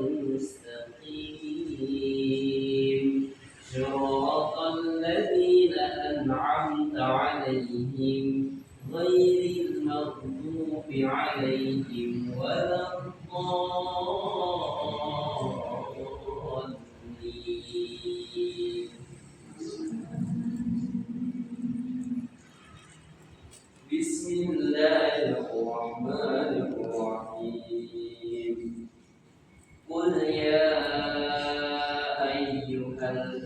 المستقيم. صراط الذين أنعمت عليهم غير عليهم ولا الضالين. بسم الله الرحمن